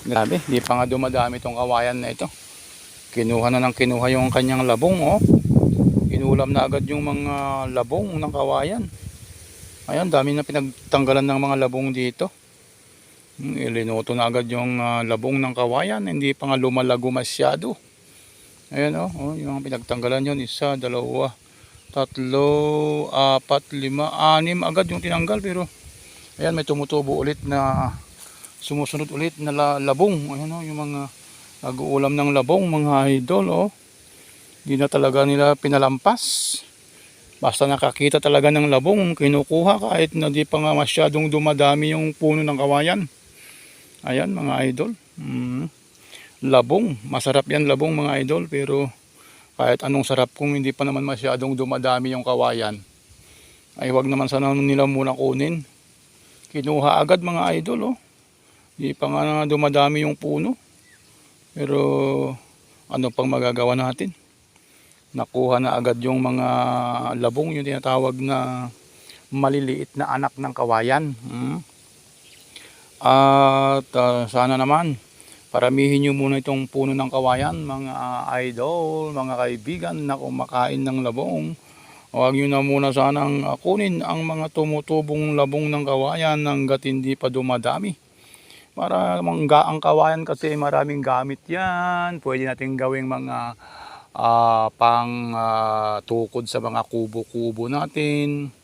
Grabe, di pa nga dumadami itong kawayan na ito. Kinuha na ng kinuha yung kanyang labong, oh. Inulam na agad yung mga labong ng kawayan. Ayan, dami na pinagtanggalan ng mga labong dito. Hmm, Ilinuto na agad yung ah, labong ng kawayan. Hindi pa nga lumalago masyado. Ayan, oh, oh yung pinagtanggalan yun. Isa, dalawa, tatlo, apat, lima, anim agad yung tinanggal. Pero, ayan, may tumutubo ulit na sumusunod ulit na la- labong. Ayan o, yung mga nag-uulam ng labong, mga idol o. Hindi na talaga nila pinalampas. Basta nakakita talaga ng labong, kinukuha kahit na di pa nga masyadong dumadami yung puno ng kawayan. Ayan mga idol. Mm. Labong, masarap yan labong mga idol pero kahit anong sarap kung hindi pa naman masyadong dumadami yung kawayan. Ay wag naman sana nila muna kunin. Kinuha agad mga idol oh. Di pa nga dumadami yung puno. Pero ano pang magagawa natin? Nakuha na agad yung mga labong, yung tinatawag na maliliit na anak ng kawayan. Mm. At ah, sana naman, paramihin nyo muna itong puno ng kawayan, mga idol, mga kaibigan na kumakain ng labong. Huwag nyo na muna sanang kunin ang mga tumutubong labong ng kawayan hanggat hindi pa dumadami para mangga ang kawayan kasi maraming gamit yan. Pwede natin gawing mga ah, pang ah, tukod sa mga kubo-kubo natin.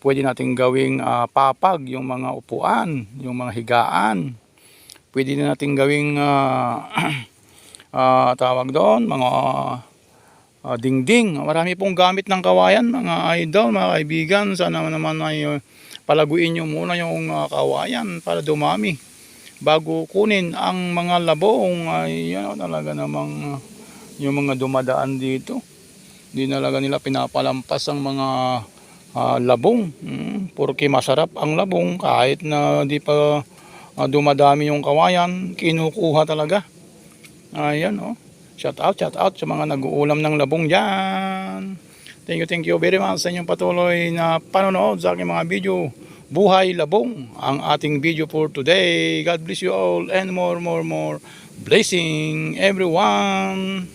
Pwede natin gawing ah, papag, yung mga upuan, yung mga higaan. Pwede na natin gawing ah, ah, tawag doon, mga ah, dingding. Marami pong gamit ng kawayan, mga idol, mga kaibigan. Sana naman ay palaguin nyo muna yung ah, kawayan para dumami bago kunin ang mga labong ay yan talaga namang uh, yung mga dumadaan dito. Hindi talaga nila pinapalampas ang mga ah, labong. Mm, porque masarap ang labong kahit na di pa ah, dumadami yung kawayan kinukuha talaga. Ayan oh shout out shout out sa mga nag-uulam ng labong dyan. Thank you thank you very much sa inyong patuloy na panonood sa aking mga video Buhay Labong ang ating video for today. God bless you all and more, more, more blessing everyone.